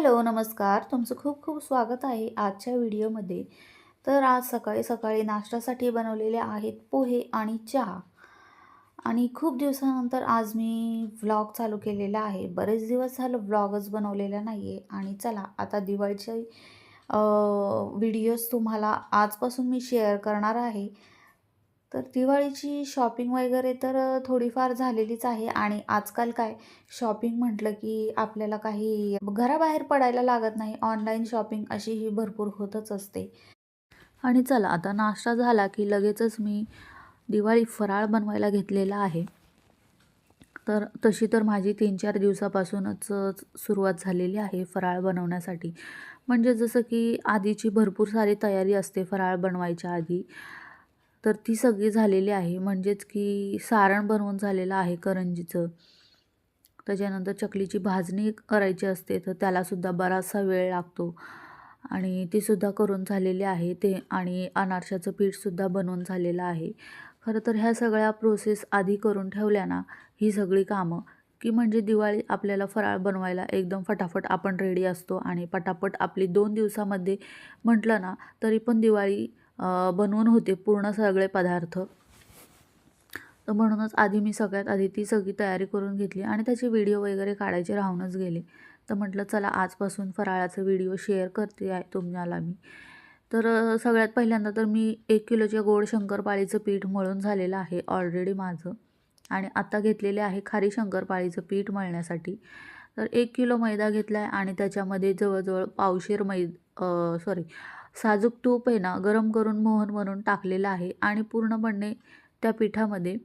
Hello नमस्कार. तुमचं खूप खूप स्वागत आहे आजच्या व्हिडिओमध्ये. तर आज सकाळी सकाळी नाश्त्यासाठी बनवलेले आहेत पोहे आणि चहा. आणि खूप दिवसानंतर आज मी व्लॉग चालू केलेला आहे. बरेच दिवस झालं व्लॉगच बनवलेला नाही आहे आणि चला आता दिवाळीचे व्हिडिओज तुम्हाला आजपासून मी शेअर करणार आहे. तर दिवाळीची शॉपिंग वगैरे तर थोडीफार झालेलीच आहे. आणि आजकाल काय शॉपिंग म्हटलं की आपल्याला काही घराबाहेर पडायला लागत नाही. ऑनलाईन शॉपिंग अशी ही भरपूर होतच असते. आणि चला आता नाश्ता झाला की लगेचच मी दिवाळी फराळ बनवायला घेतलेला आहे. तर तशी तर माझी तीन चार दिवसापासूनच सुरुवात झालेली आहे फराळ बनवण्यासाठी. म्हणजे जसं की आधीची भरपूर सारी तयारी असते फराळ बनवायच्या आधी. तर ती सगळी झालेली आहे. म्हणजेच की सारण बनवून झालेलं आहे करंजीचं. त्याच्यानंतर चकलीची भाजणी करायची असते तर त्यालासुद्धा बराचसा वेळ लागतो. आणि तीसुद्धा करून झालेली आहे. ते आणि अनारशाचं पीठसुद्धा बनवून झालेलं आहे. खरं तर ह्या सगळ्या प्रोसेस आधी करून ठेवल्या ना ही सगळी कामं की म्हणजे दिवाळी आपल्याला फराळ बनवायला एकदम फटाफट आपण रेडी असतो. आणि पटापट आपली दोन दिवसामध्ये म्हटलं ना तरी पण दिवाळी बनवून होते पूर्ण सगळे पदार्थ. तर म्हणूनच आधी मी सगळ्यात आधी ती सगळी तयारी करून घेतली आणि त्याचे व्हिडिओ वगैरे काढायचे राहूनच गेले. तर म्हटलं चला आजपासून फराळाचा व्हिडिओ शेअर करते आहे तुम्हाला मी. तर सगळ्यात पहिल्यांदा तर मी एक किलोच्या गोड शंकरपाळीचं पीठ मळून झालेलं आहे ऑलरेडी माझं. आणि आत्ता घेतलेले आहे खारी शंकरपाळीचं पीठ मळण्यासाठी. तर एक किलो मैदा घेतला आहे आणि त्याच्यामध्ये जवळजवळ पावशेर मै सॉरी साजूक तूप आहे ना गरम करून मोहन म्हणून टाकलेलं आहे आणि पूर्णपणे त्या पिठामध्ये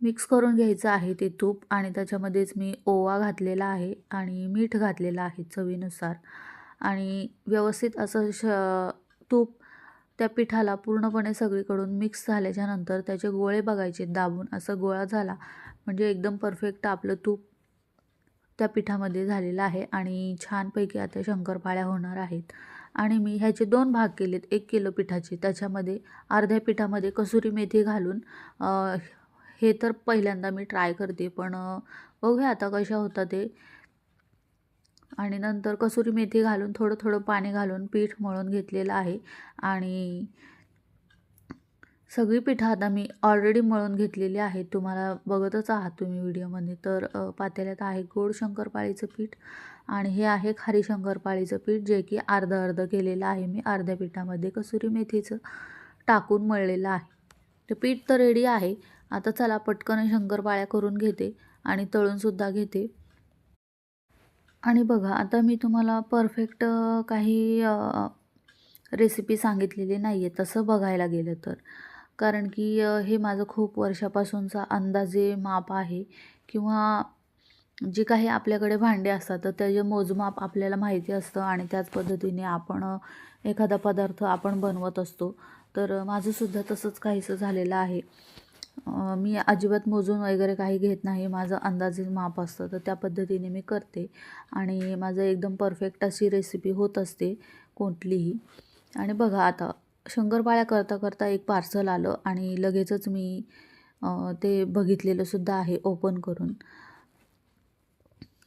मिक्स करून घ्यायचं आहे ते तूप आणि त्याच्यामध्येच मी ओवा घातलेला आहे आणि मीठ घातलेलं आहे चवीनुसार. आणि व्यवस्थित असं श तूप त्या पिठाला पूर्णपणे सगळीकडून मिक्स झाल्याच्यानंतर त्याचे गोळे बघायचे दाबून असं गोळा झाला. म्हणजे एकदम परफेक्ट आपलं तूप त्या पिठामध्ये झालेलं आहे आणि छानपैकी आता शंकरपाळ्या होणार आहेत. आणि मी ह्याचे दोन भाग केलेत. एक किलो पिठाचे. त्याच्यामध्ये अर्ध्या पिठामध्ये कसुरी मेथी घालून हे तर पहिल्यांदा मी ट्राय करते पण बघूया आता कशा होता ते. आणि नंतर कसुरी मेथी घालून थोडं थोडं पाणी घालून पीठ मळून घेतलेलं आहे. आणि सगळी पिठं आता मी ऑलरेडी मळून घेतलेली आहेत. तुम्हाला बघतच आहात तुम्ही व्हिडिओमध्ये. तर पातेल्यात आहे गोड शंकरपाळीचं पीठ आणि हे आहे खारी शंकरपाळीचं पीठ जे की अर्धं अर्धं केलेलं आहे मी. अर्ध्या पिठामध्ये कसुरी मेथीचं टाकून मळलेलं आहे. ते पीठ तर रेडी आहे. आता चला पटकन शंकरपाळ्या करून घेते आणि तळूनसुद्धा घेते. आणि बघा आता मी तुम्हाला परफेक्ट काही रेसिपी सांगितलेली नाही आहे तसं बघायला गेलं तर. कारण की हे माझं खूप वर्षापासूनचा अंदाजे माप आहे किंवा जे काही आपल्याकडे भांडे असतात तर त्याचे मोजमाप आपल्याला माहिती असतं आणि त्याच पद्धतीने आपण एखादा पदार्थ आपण बनवत असतो. तर माझंसुद्धा तसंच काहीसं झालेलं आहे. मी अजिबात मोजून वगैरे काही घेत नाही. माझं अंदाजे माप असतं तर त्या पद्धतीने मी करते. आणि माझं एकदम परफेक्ट अशी रेसिपी होत असते कोणतीही. आणि बघा आता शंकरपाळ्या करता करता एक पार्सल आलं आणि लगेचच मी ते बघितलेलं सुद्धा आहे ओपन करून.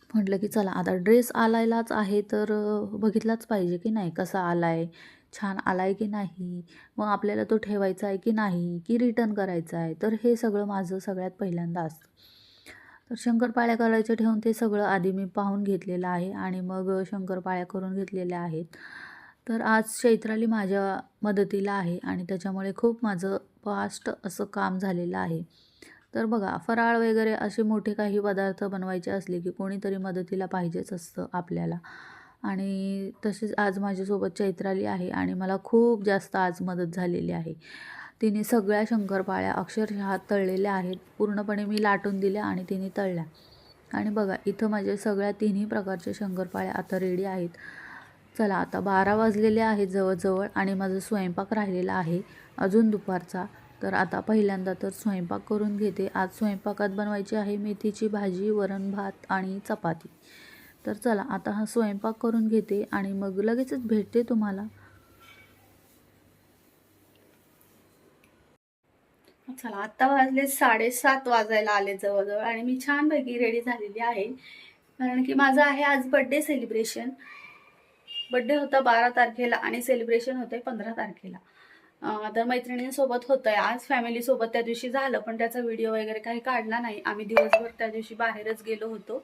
म्हटलं की चला आता ड्रेस आलायलाच आहे तर बघितलाच पाहिजे की नाही कसा आला आहे छान आला आहे की नाही मग आपल्याला तो ठेवायचा आहे की नाही की रिटर्न करायचा आहे तर हे सगळं माझं सगळ्यात पहिल्यांदा असतं. तर शंकरपाळ्या करायच्या ठेवून ते सगळं आधी मी पाहून घेतलेलं आहे आणि मग शंकरपाळ्या करून घेतलेल्या आहेत. तर आज चैत्राली माझ्या मदतीला आहे आणि त्याच्यामुळे खूप माझं फास्ट असं काम झालेलं आहे. तर बघा फराळ वगैरे असे मोठे काही पदार्थ बनवायचे असले की कोणीतरी मदतीला पाहिजेच असतं आपल्याला. आणि तसेच आज माझ्यासोबत चैत्राली आहे आणि मला खूप जास्त आज मदत झालेली आहे. तिने सगळ्या शंकरपाळ्या अक्षरशः तळलेल्या आहेत. पूर्णपणे मी लाटून दिल्या आणि तिने तळल्या. आणि बघा इथं माझे सगळ्या तिन्ही प्रकारच्या शंकरपाळ्या आता रेडी आहेत. चला आता बारा वाजलेले आहेत जवळजवळ आणि माझा स्वयंपाक राहिलेला आहे अजून दुपारचा. तर आता पहिल्यांदा तर स्वयंपाक करून घेते. आज स्वयंपाकात बनवायची आहे मेथीची भाजी वरण भात आणि चपाती. तर चला आता हा स्वयंपाक करून घेते आणि मग लगेचच भेटते तुम्हाला. चला आत्ता वाजले साडेसात वाजायला आले जवळजवळ आणि मी छानपैकी रेडी झालेली आहे. कारण की माझं आहे आज बड्डे सेलिब्रेशन बड्डे होता बारा तारखेला आणि सेलिब्रेशन होतं आहे पंधरा तारखेला. तर मैत्रिणींसोबत होतं आहे आज फॅमिलीसोबत त्या दिवशी झालं पण त्याचा व्हिडिओ वगैरे काही काढला नाही. आम्ही दिवसभर त्या दिवशी बाहेरच गेलो होतो.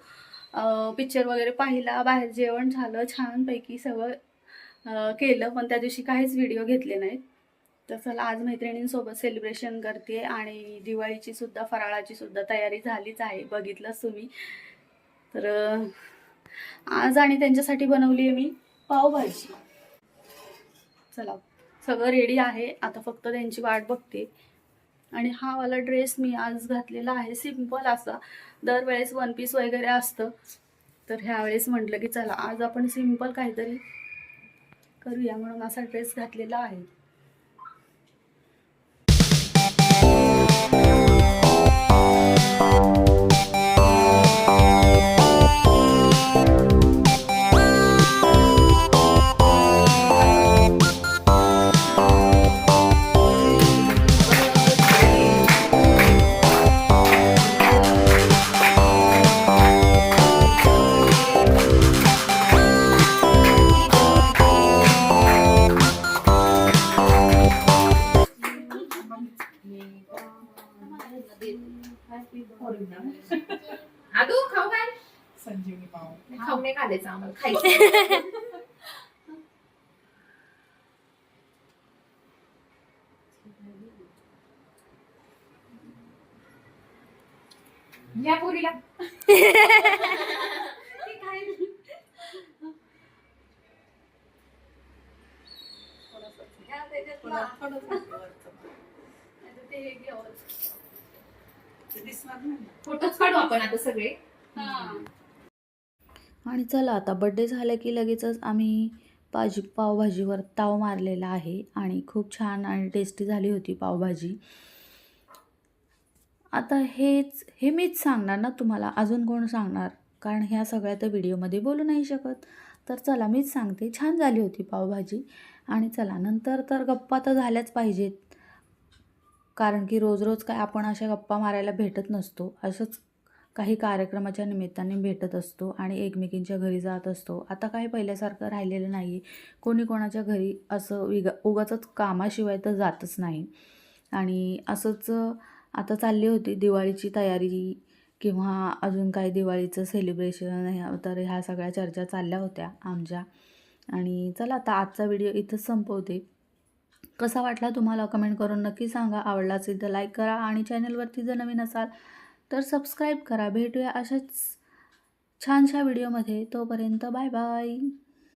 पिक्चर वगैरे पाहिला. बाहेर जेवण झालं छानपैकी सगळं केलं पण त्या दिवशी काहीच व्हिडिओ घेतले नाहीत तर चला आज मैत्रिणींसोबत सेलिब्रेशन करते आणि दिवाळीची सुद्धा फराळाची सुद्धा तयारी झालीच आहे. बघितलंच तुम्ही. तर आज आणि त्यांच्यासाठी बनवली आहे मी. पावभाजी. चला सगळं रेडी आहे. आता फक्त त्यांची वाट बघते. आणि हा वाला ड्रेस मी आज घातलेला आहे. सिंपल असा. दरवेळेस वन पीस वगैरे असतं. तर ह्यावेळेस म्हटलं की चला आज आपण सिंपल काहीतरी करूया म्हणून असा ड्रेस घातलेला आहे. आदू खाऊ काय? संजीवनी पाव. खाऊ. नाही घालायचं आम्हाला. खायचं. या पुरीला. फोटोच काढू आपण आता सगळे. आणि चला आता बड्डे झाला की लगेचच आम्ही भाजी पावभाजीवर ताव मारलेला आहे आणि खूप छान आणि टेस्टी झाली होती पावभाजी. आता हेच हे मीच सांगणार ना तुम्हाला अजून कोण सांगणार? कारण ह्या सगळ्या तर व्हिडिओमध्ये बोलू नाही शकत. तर चला मीच सांगते छान झाली होती पावभाजी. आणि चला नंतर तर गप्पा तर झाल्याच पाहिजेत. कारण की रोज रोज काय आपण अशा गप्पा मारायला भेटत नसतो. असंच काही कार्यक्रमाच्या निमित्ताने भेटत असतो आणि एकमेकींच्या घरी जात असतो. आता काही पहिल्यासारखं राहिलेलं नाही कोणी कोणाच्या घरी असं विगा उगाचच कामाशिवाय तर जातच नाही. आणि असंच आता चालली होती दिवाळीची तयारी किंवा अजून काही दिवाळीचं सेलिब्रेशन ह्या तर ह्या सगळ्या चर्चा चालल्या होत्या आमच्या. आणि चला आता आजचा व्हिडिओ इथंच संपवते. कसा वाटला तुम्हाला कमेंट करून नक्की सांगा. आवडला असेल तर लाईक करा आणि चॅनलवरती जर नवीन असाल तर सबस्क्राईब करा. भेटूया अशाच छानशा व्हिडिओमध्ये तोपर्यंत बाय बाय